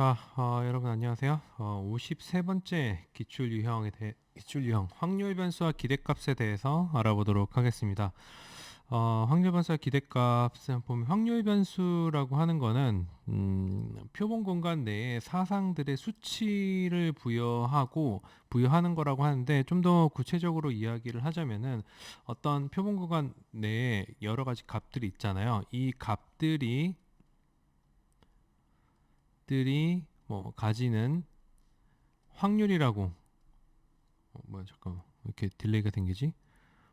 자, 어, 여러분 안녕하세요. 어, 53번째 기출 유형에 대해 기출 유형 확률 변수와 기대값에 대해서 알아보도록 하겠습니다. 어, 확률 변수와 기대값을 보면 확률 변수라고 하는 거는 음, 표본 공간 내에 사상들의 수치를 부여하고 부여하는 거라고 하는데 좀 더 구체적으로 이야기를 하자면은 어떤 표본 공간 내에 여러 가지 값들이 있잖아요. 이 값들이 들이 뭐 가지는 확률이라고 어, 뭐야 잠깐 왜 이렇게 딜레이가 생기지?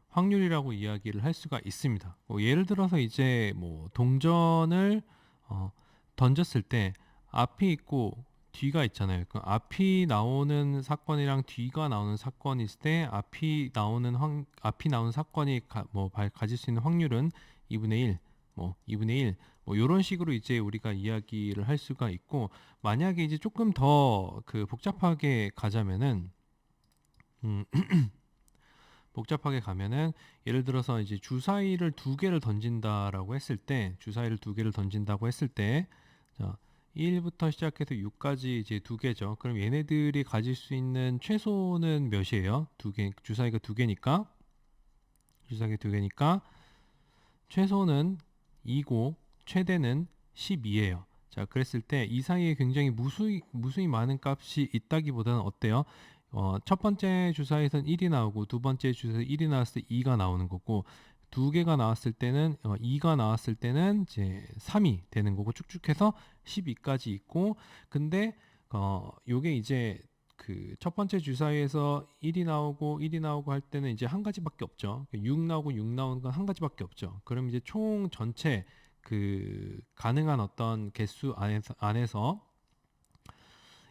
확률이라고 이야기를 할 수가 있습니다. 뭐 예를 들어서 이제 뭐 동전을 어, 던졌을 때 앞이 있고 뒤가 있잖아요. 그 앞이 나오는 사건이랑 뒤가 나오는 사건이 있을 때 앞이 나오는 확 앞이 나오는 사건이 가, 뭐 가질 수 있는 확률은 2분의 1, 뭐 2분의 1, 뭐 이런 식으로 이제 우리가 이야기를 할 수가 있고 만약에 이제 조금 더 그 복잡하게 가자면은 음 복잡하게 가면은 예를 들어서 이제 주사위를 두 개를 던진다라고 했을 때 주사위를 두 개를 던진다고 했을 때 자, 1부터 시작해서 6까지 이제 두 개죠. 그럼 얘네들이 가질 수 있는 최소는 몇이에요? 두 개, 주사위가 두 개니까 주사위가 두 개니까 최소는 2고 최대는 12예요. 자, 그랬을 때 이 사이에 굉장히 무수히 무수히 많은 값이 있다기보다는 어때요? 어, 첫 번째 주사에서는 1이 나오고 두 번째 주사에서 1이 나왔을 때 2가 나오는 거고 두 개가 나왔을 때는 어, 2가 나왔을 때는 이제 3이 되는 거고 쭉쭉해서 12까지 있고 근데 어 요게 이제 그 첫 번째 주사위에서 1이 나오고 1이 나오고 할 때는 이제 한 가지밖에 없죠. 6 나오고 6 나오는 건 한 가지밖에 없죠. 그럼 이제 총 전체 그 가능한 어떤 개수 안에서, 안에서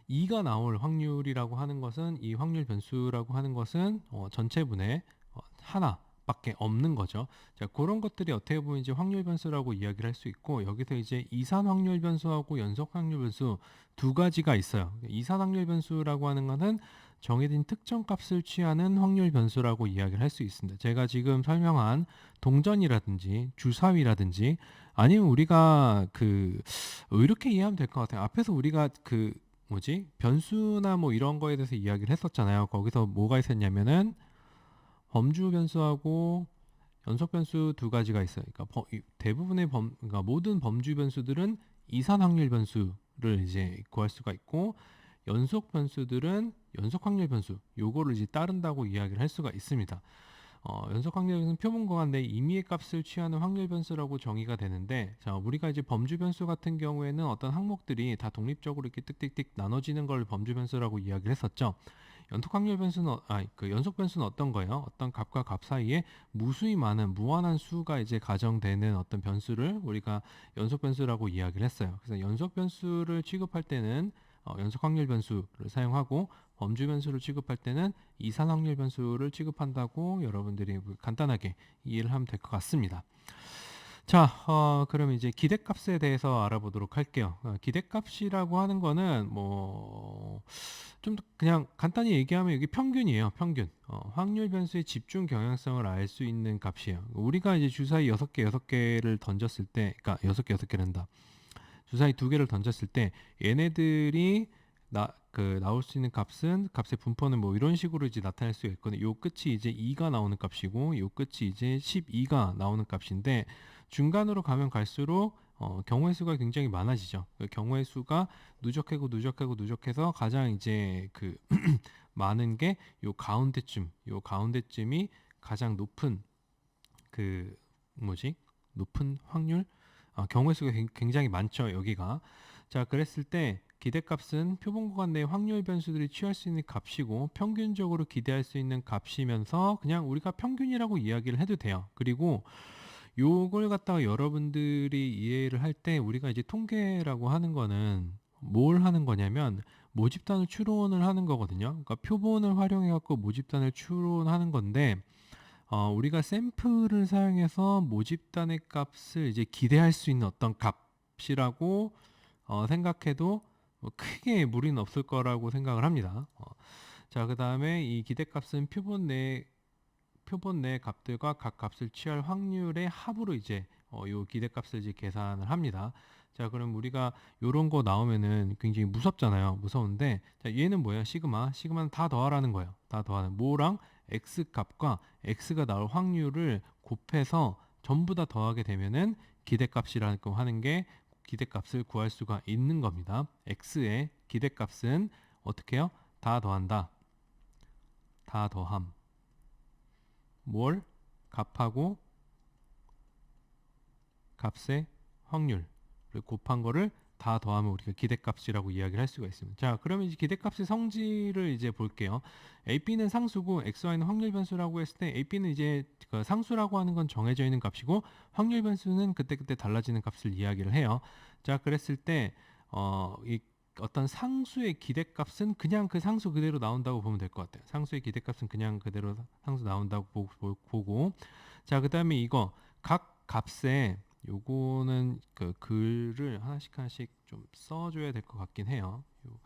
2가 나올 확률이라고 하는 것은 이 확률 변수라고 하는 것은 어, 전체분의 어, 하나 밖에 없는 거죠. 자, 그런 것들이 어떻게 보면 이제 확률 변수라고 이야기를 할 수 있고 여기서 이제 이산 확률 변수하고 연속 확률 변수 두 가지가 있어요. 이산 확률 변수라고 하는 것은 정해진 특정 값을 취하는 확률 변수라고 이야기를 할 수 있습니다. 제가 지금 설명한 동전이라든지 주사위라든지 아니면 우리가 그 이렇게 이해하면 될 것 같아요. 앞에서 우리가 그 뭐지 변수나 뭐 이런 거에 대해서 이야기를 했었잖아요. 거기서 뭐가 있었냐면은 범주 변수하고 연속 변수 두 가지가 있어요. 그러니까 버, 대부분의 범, 그러니까 모든 범주 변수들은 이산 확률 변수를 이제 구할 수가 있고 연속 변수들은 연속 확률 변수 요거를 이제 따른다고 이야기를 할 수가 있습니다. 어, 연속 확률 변수는 표본 공간 내 임의의 값을 취하는 확률 변수라고 정의가 되는데 자 우리가 이제 범주 변수 같은 경우에는 어떤 항목들이 다 독립적으로 이렇게 띡띡띡 나눠지는 걸 범주 변수라고 이야기를 했었죠. 연속 확률 변수는 어, 아그 연속 변수는 어떤 거예요? 어떤 값과 값 사이에 무수히 많은 무한한 수가 이제 가정되는 어떤 변수를 우리가 연속 변수라고 이야기를 했어요. 그래서 연속 변수를 취급할 때는 어, 연속 확률 변수를 사용하고 범주 변수를 취급할 때는 이산 확률 변수를 취급한다고 여러분들이 간단하게 이해를 하면 될 것 같습니다. 자, 어, 그럼 이제 기대값에 대해서 알아보도록 할게요. 어, 기대값이라고 하는 거는 뭐 좀 그냥 간단히 얘기하면 이게 평균이에요. 평균. 어, 확률 변수의 집중 경향성을 알 수 있는 값이에요. 우리가 이제 주사위 6개, 6개를 던졌을 때, 그러니까 6개, 6개를 한다. 주사위 두 개를 던졌을 때 얘네들이 나, 그 나올 수 있는 값은 값의 분포는 뭐 이런 식으로 이제 나타낼 수가 있거든요. 요 끝이 이제 2가 나오는 값이고 요 끝이 이제 12가 나오는 값인데 중간으로 가면 갈수록 어, 경우의 수가 굉장히 많아지죠. 그 경우의 수가 누적하고 누적하고 누적해서 가장 이제 그 많은 게 요 가운데쯤, 요 가운데쯤이 가장 높은 그 뭐지? 높은 확률 어, 경우의 수가 굉장히 많죠. 여기가. 자, 그랬을 때 기대값은 표본 구간 내 확률 변수들이 취할 수 있는 값이고 평균적으로 기대할 수 있는 값이면서 그냥 우리가 평균이라고 이야기를 해도 돼요. 그리고 요걸 갖다가 여러분들이 이해를 할 때 우리가 이제 통계라고 하는 거는 뭘 하는 거냐면 모집단을 추론을 하는 거거든요. 그러니까 표본을 활용해 갖고 모집단을 추론하는 건데 어, 우리가 샘플을 사용해서 모집단의 값을 이제 기대할 수 있는 어떤 값이라고 어, 생각해도 뭐 크게 무리는 없을 거라고 생각을 합니다. 어, 자, 그 다음에 이 기대값은 표본 내 표본 내 값들과 각 값을 취할 확률의 합으로 이제 어, 요 기대값을 이제 계산을 합니다. 자, 그럼 우리가 요런 거 나오면은 굉장히 무섭잖아요. 무서운데 자, 얘는 뭐야? 시그마. 시그마는 다 더하라는 거예요. 다 더하는. 뭐랑 x 값과 x가 나올 확률을 곱해서 전부 다 더하게 되면은 기대값이라고 하는 게 기대값을 구할 수가 있는 겁니다. x의 기대값은 어떻게 해요? 다 더한다. 다 더함. 뭘? 값하고 값의 확률을 곱한 거를 다 더하면 우리가 기대값이라고 이야기를 할 수가 있습니다. 자, 그러면 이제 기대값의 성질을 이제 볼게요. AP는 상수고 XY는 확률 변수라고 했을 때 AP는 이제 그 상수라고 하는 건 정해져 있는 값이고 확률 변수는 그때그때 달라지는 값을 이야기를 해요. 자, 그랬을 때 어, 이 어떤 상수의 기대값은 그냥 그 상수 그대로 나온다고 보면 될 것 같아요. 상수의 기대값은 그냥 그대로 상수 나온다고 보고 자, 그 다음에 이거 각 값에 요거는 그 글을 하나씩 하나씩 좀 써줘야 될 것 같긴 해요. 요-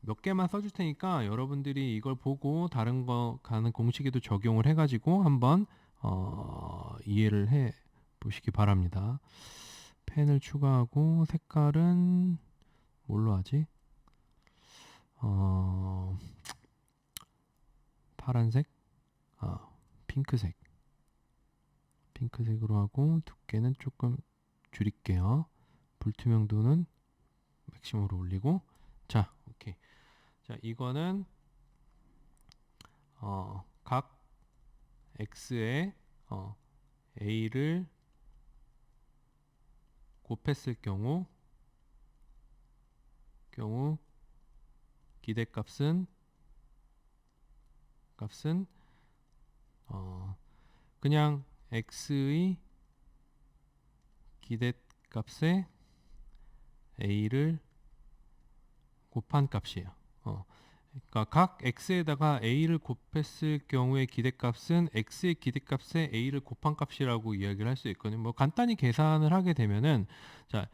몇 개만 써줄 테니까 여러분들이 이걸 보고 다른 거 가는 공식에도 적용을 해가지고 한번 어, 이해를 해 보시기 바랍니다. 펜을 추가하고 색깔은 뭘로 하지? 어, 파란색, 아, 핑크색. 핑크색으로 하고 두께는 조금 줄일게요. 불투명도는 맥시멈으로 올리고 자 오케이 자 이거는 어, 각 x에 어, a를 곱했을 경우 경우 기대값은 값은 어, 그냥 x의 기대값에 a를 곱한 값이에요. 어. 그러니까 각 x에다가 a를 곱했을 경우의 기대값은 x의 기대값에 a를 곱한 값이라고 이야기를 할 수 있거든요. 뭐 간단히 계산을 하게 되면은 자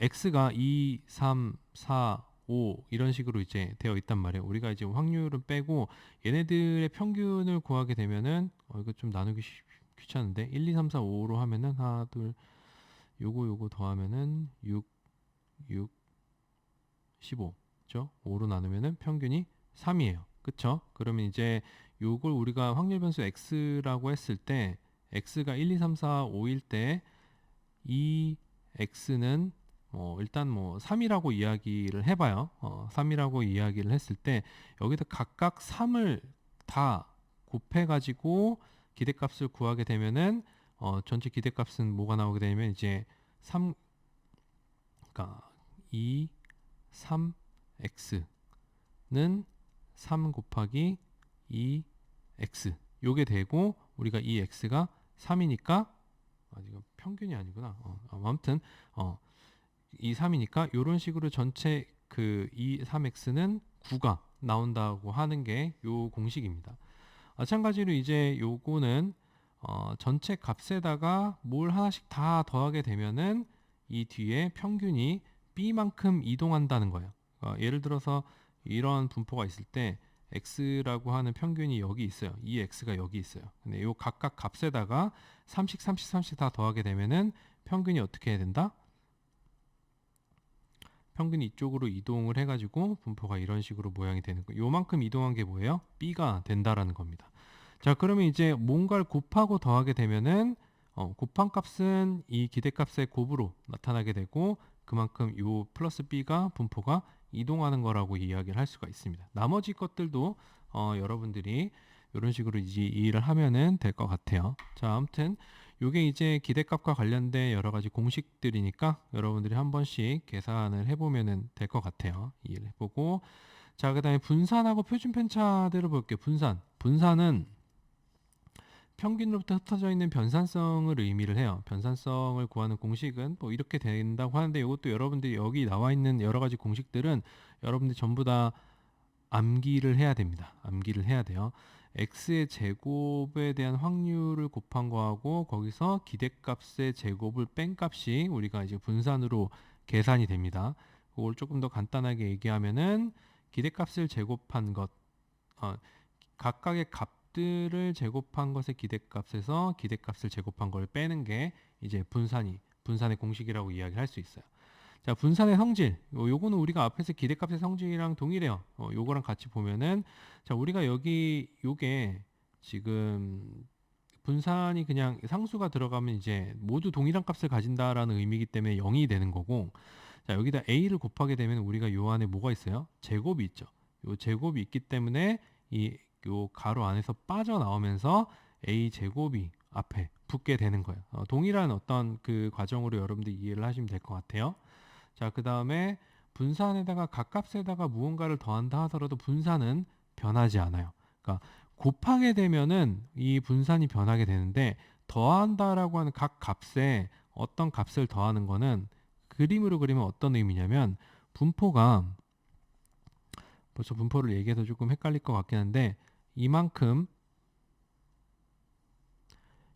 x가 2, 3, 4, 5 이런 식으로 이제 되어 있단 말이에요. 우리가 이제 확률은 빼고 얘네들의 평균을 구하게 되면은 어, 이거 좀 나누기 쉽- 귀찮은데 1, 2, 3, 4, 5로 하면은 하나, 둘 요거 요거 더하면은 6, 6, 15 그죠? 5로 나누면은 평균이 3이에요. 그쵸? 그러면 이제 요걸 우리가 확률 변수 x라고 했을 때 x가 1, 2, 3, 4, 5일 때 이 x는 뭐 일단 뭐 3이라고 이야기를 해봐요. 어, 3이라고 이야기를 했을 때 여기다 각각 3을 다 곱해가지고 기대값을 구하게 되면은 어, 전체 기대값은 뭐가 나오게 되냐면 이제 3 그러니까 2 3 x는 3 곱하기 2 x 요게 되고 우리가 이 x가 3이니까 아 이거 평균이 아니구나. 어, 아무튼 어, 이 3이니까 요런 식으로 전체 그2 3x는 9가 나온다고 하는 게 요 공식입니다. 마찬가지로 이제 요거는 어, 전체 값에다가 뭘 하나씩 다 더하게 되면은 이 뒤에 평균이 b만큼 이동한다는 거예요. 어, 예를 들어서 이런 분포가 있을 때 x라고 하는 평균이 여기 있어요. 이 x가 여기 있어요. 근데 요 각각 값에다가 30, 30, 30 다 더하게 되면은 평균이 어떻게 해야 된다? 평균이 이쪽으로 이동을 해가지고 분포가 이런 식으로 모양이 되는 거. 요만큼 이동한 게 뭐예요? b가 된다라는 겁니다. 자, 그러면 이제 뭔가를 곱하고 더하게 되면은 어, 곱한 값은 이 기대값의 곱으로 나타나게 되고 그만큼 요 플러스 b가 분포가 이동하는 거라고 이야기를 할 수가 있습니다. 나머지 것들도 어, 여러분들이 이런 식으로 이제 이해를 하면은 될 것 같아요. 자, 아무튼 요게 이제 기대값과 관련된 여러 가지 공식들이니까 여러분들이 한 번씩 계산을 해보면은 될 것 같아요. 이해를 해보고 자, 그다음에 분산하고 표준 편차대로 볼게요. 분산, 분산은 평균으로부터 흩어져 있는 변산성을 의미를 해요. 변산성을 구하는 공식은 뭐 이렇게 된다고 하는데 이것도 여러분들이 여기 나와 있는 여러 가지 공식들은 여러분들이 전부 다 암기를 해야 됩니다. 암기를 해야 돼요. x의 제곱에 대한 확률을 곱한 거하고 거기서 기대값의 제곱을 뺀 값이 우리가 이제 분산으로 계산이 됩니다. 그걸 조금 더 간단하게 얘기하면은 기대값을 제곱한 것, 어, 각각의 값 들을 제곱한 것의 기대값에서 기대값을 제곱한 걸 빼는 게 이제 분산이 분산의 공식이라고 이야기를 할 수 있어요. 자 분산의 성질 요, 요거는 우리가 앞에서 기대값의 성질이랑 동일해요. 어, 요거랑 같이 보면은 자 우리가 여기 요게 지금 분산이 그냥 상수가 들어가면 이제 모두 동일한 값을 가진다라는 의미이기 때문에 0이 되는 거고 자 여기다 a를 곱하게 되면 우리가 요 안에 뭐가 있어요? 제곱이 있죠. 요 제곱이 있기 때문에 이 요 가로 안에서 빠져나오면서 a 제곱이 앞에 붙게 되는 거예요. 어, 동일한 어떤 그 과정으로 여러분들 이해를 하시면 될 것 같아요. 자, 그 다음에 분산에다가 각값에다가 무언가를 더한다 하더라도 분산은 변하지 않아요. 그러니까 곱하게 되면은 이 분산이 변하게 되는데 더한다라고 하는 각 값에 어떤 값을 더하는 거는 그림으로 그리면 어떤 의미냐면 분포가 벌써 분포를 얘기해서 조금 헷갈릴 것 같긴 한데 이만큼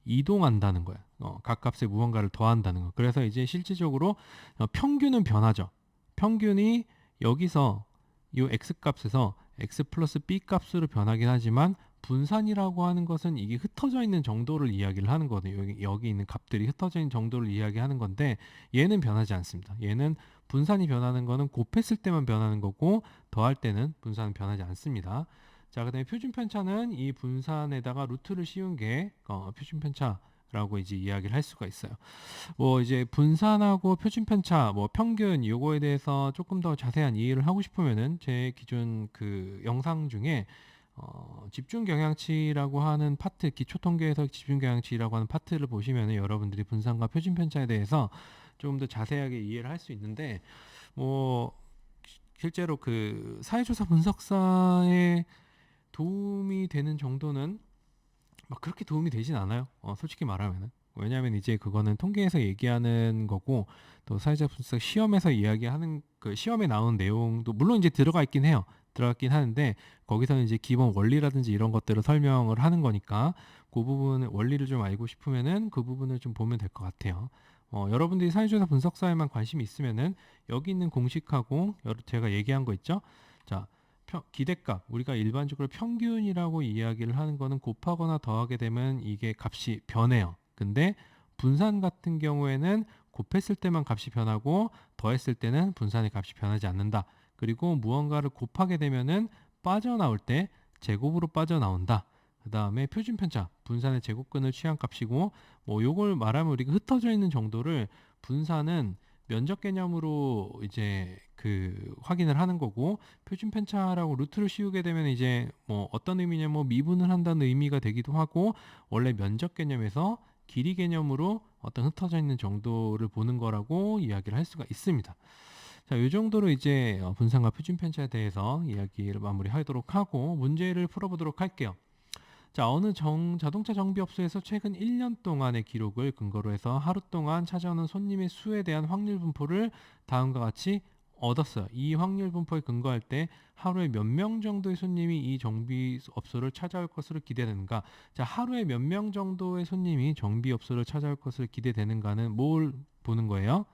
이동한다는 거야. 어, 각 값에 무언가를 더한다는 거. 그래서 이제 실질적으로 어, 평균은 변하죠. 평균이 여기서 이 x 값에서 x 플러스 b 값으로 변하긴 하지만 분산이라고 하는 것은 이게 흩어져 있는 정도를 이야기를 하는 거거든요. 여기, 여기 있는 값들이 흩어져 있는 정도를 이야기하는 건데 얘는 변하지 않습니다. 얘는 분산이 변하는 거는 곱했을 때만 변하는 거고 더할 때는 분산은 변하지 않습니다. 자, 그 다음에 표준 편차는 이 분산에다가 루트를 씌운 게 어, 표준 편차라고 이제 이야기를 할 수가 있어요. 뭐 이제 분산하고 표준 편차, 뭐 평균 요거에 대해서 조금 더 자세한 이해를 하고 싶으면은 제 기존 그 영상 중에 어, 집중 경향치라고 하는 파트, 기초 통계에서 집중 경향치라고 하는 파트를 보시면은 여러분들이 분산과 표준 편차에 대해서 조금 더 자세하게 이해를 할 수 있는데 뭐 실제로 그 사회조사 분석사의 도움이 되는 정도는 막 그렇게 도움이 되진 않아요. 어, 솔직히 말하면은. 왜냐하면 이제 그거는 통계에서 얘기하는 거고 또 사회자 분석 시험에서 이야기하는 그 시험에 나오는 내용도 물론 이제 들어가 있긴 해요. 들어갔긴 하는데 거기서는 이제 기본 원리라든지 이런 것들을 설명을 하는 거니까 그 부분 원리를 좀 알고 싶으면은 그 부분을 좀 보면 될 것 같아요. 어, 여러분들이 사회조사 분석사에만 관심이 있으면은 여기 있는 공식하고 제가 얘기한 거 있죠. 자, 평, 기대값 우리가 일반적으로 평균이라고 이야기를 하는 거는 곱하거나 더하게 되면 이게 값이 변해요. 근데 분산 같은 경우에는 곱했을 때만 값이 변하고 더했을 때는 분산의 값이 변하지 않는다. 그리고 무언가를 곱하게 되면은 빠져나올 때 제곱으로 빠져나온다. 그 다음에 표준 편차 분산의 제곱근을 취한 값이고 뭐 요걸 말하면 우리가 흩어져 있는 정도를 분산은 면적 개념으로 이제 그 확인을 하는 거고 표준 편차라고 루트를 씌우게 되면 이제 뭐 어떤 의미냐면 뭐 미분을 한다는 의미가 되기도 하고 원래 면적 개념에서 길이 개념으로 어떤 흩어져 있는 정도를 보는 거라고 이야기를 할 수가 있습니다. 자, 이 정도로 이제 어, 분산과 표준 편차에 대해서 이야기를 마무리하도록 하고 문제를 풀어보도록 할게요. 자, 어느 정, 자동차 정비업소에서 최근 1년 동안의 기록을 근거로 해서 하루 동안 찾아오는 손님의 수에 대한 확률 분포를 다음과 같이 얻었어요. 이 확률 분포에 근거할 때 하루에 몇 명 정도의 손님이 이 정비업소를 찾아올 것으로 기대되는가? 자, 하루에 몇 명 정도의 손님이 정비업소를 찾아올 것으로 기대되는가는 뭘 보는 거예요?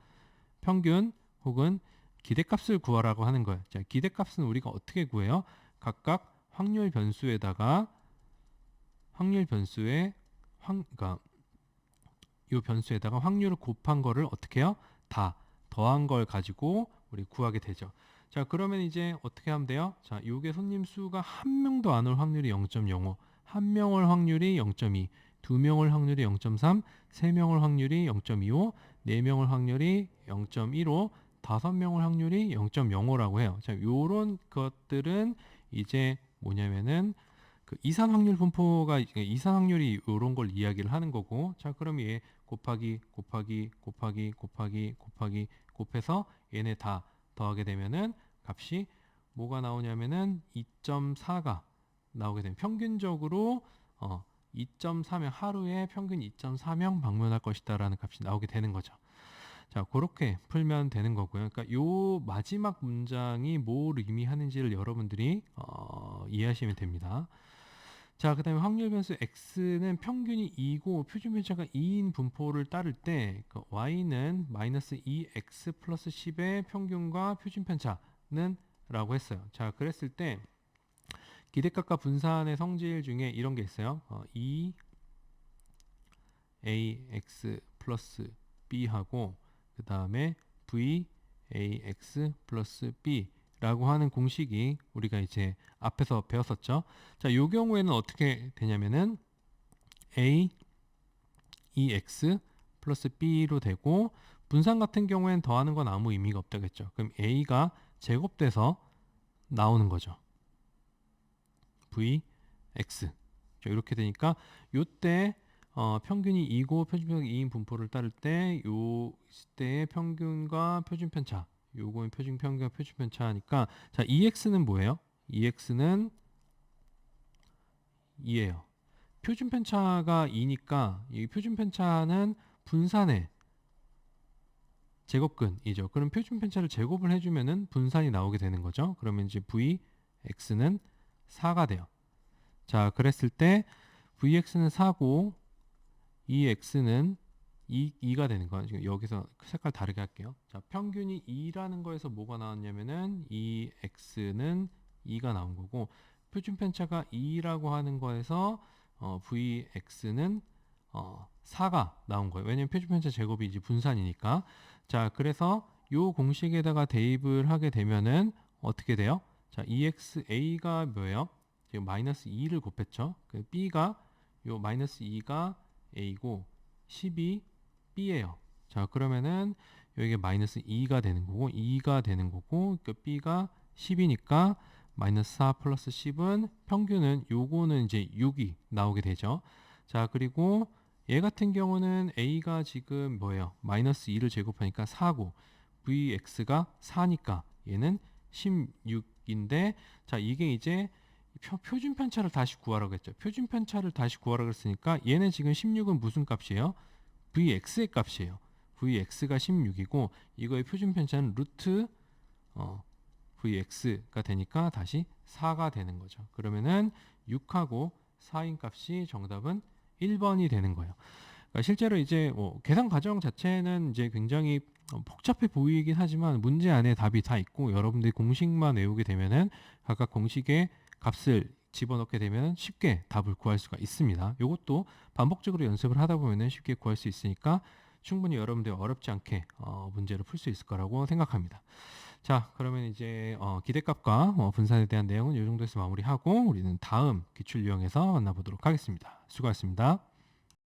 평균 혹은 기대값을 구하라고 하는 거예요. 자, 기대값은 우리가 어떻게 구해요? 각각 확률 변수에다가 확률 변수에 확, 그러니까 이 변수에다가 확률을 곱한 거를 어떻게 해요? 다 더한 걸 가지고 우리 구하게 되죠. 자, 그러면 이제 어떻게 하면 돼요? 자, 요게 손님 수가 한 명도 안 올 확률이 0.05, 한 명 올 확률이 0.2, 두 명 올 확률이 0.3, 세 명 올 확률이 0.25, 네 명 올 확률이 0.15, 다섯 명 올 확률이 0.05라고 해요. 자, 요런 것들은 이제 뭐냐면은 그 이산 확률 분포가 이산 확률이 이런 걸 이야기를 하는 거고 자 그럼 얘 곱하기 곱하기 곱하기 곱하기 곱하기 곱해서 얘네 다 더하게 되면은 값이 뭐가 나오냐면은 2.4가 나오게 되면 평균적으로 어 2.4명 하루에 평균 2.4명 방문할 것이다라는 값이 나오게 되는 거죠. 자, 그렇게 풀면 되는 거고요. 그러니까 요 마지막 문장이 뭘 의미하는지를 여러분들이 어, 이해하시면 됩니다. 자, 그 다음에 확률 변수 x는 평균이 2고 표준 편차가 2인 분포를 따를 때 그 y는 마이너스 2x 플러스 10의 평균과 표준 편차는 라고 했어요. 자, 그랬을 때 기대값과 분산의 성질 중에 이런 게 있어요. 어, 2 ax 플러스 b하고 그 다음에 v ax 플러스 b 라고 하는 공식이 우리가 이제 앞에서 배웠었죠. 자, 요 경우에는 어떻게 되냐면은 a ex 플러스 b로 되고 분산 같은 경우에는 더하는 건 아무 의미가 없다겠죠. 그럼 a가 제곱돼서 나오는 거죠. v x 자, 이렇게 되니까 요때 어, 평균이 2고 표준평균 2인 분포를 따를 때 요 때의 평균과 표준 편차 요거는 표준 평균과 표준 편차니까 자 EX는 뭐예요? EX는 2예요. 표준 편차가 2니까 이 표준 편차는 분산의 제곱근이죠. 그럼 표준 편차를 제곱을 해주면은 분산이 나오게 되는 거죠. 그러면 이제 VX는 4가 돼요. 자, 그랬을 때 VX는 4고 EX는 2, 2가 되는 거예요. 지금 여기서 색깔 다르게 할게요. 자, 평균이 2라는 거에서 뭐가 나왔냐면은 EX는 2가 나온 거고 표준 편차가 2라고 하는 거에서 어, VX는 어, 4가 나온 거예요. 왜냐면 표준 편차 제곱이 이제 분산이니까. 자, 그래서 요 공식에다가 대입을 하게 되면은 어떻게 돼요? 자, EXA가 뭐예요? 지금 마이너스 2를 곱했죠. 그 B가 요 마이너스 2가 A고 10이 B예요. 자, 그러면은 여기가 마이너스 2가 되는 거고 2가 되는 거고 그 B가 10이니까 마이너스 4 플러스 10은 평균은 요거는 이제 6이 나오게 되죠. 자, 그리고 얘 같은 경우는 A가 지금 뭐예요? 마이너스 2를 제곱하니까 4고 VX가 4니까 얘는 16인데 자, 이게 이제 표, 표준 편차를 다시 구하라고 했죠. 표준 편차를 다시 구하라고 했으니까 얘는 지금 16은 무슨 값이에요? VX의 값이에요. VX가 16이고 이거의 표준 편차는 루트 어, VX가 되니까 다시 4가 되는 거죠. 그러면은 6하고 4인 값이 정답은 1번이 되는 거예요. 그러니까 실제로 이제 뭐 계산 과정 자체는 이제 굉장히 어, 복잡해 보이긴 하지만 문제 안에 답이 다 있고 여러분들이 공식만 외우게 되면은 각각 공식의 값을 집어넣게 되면 쉽게 답을 구할 수가 있습니다. 이것도 반복적으로 연습을 하다 보면 쉽게 구할 수 있으니까 충분히 여러분들 어렵지 않게 어, 문제를 풀 수 있을 거라고 생각합니다. 자, 그러면 이제 어, 기대값과 어, 분산에 대한 내용은 이 정도에서 마무리하고 우리는 다음 기출 유형에서 만나보도록 하겠습니다. 수고하셨습니다.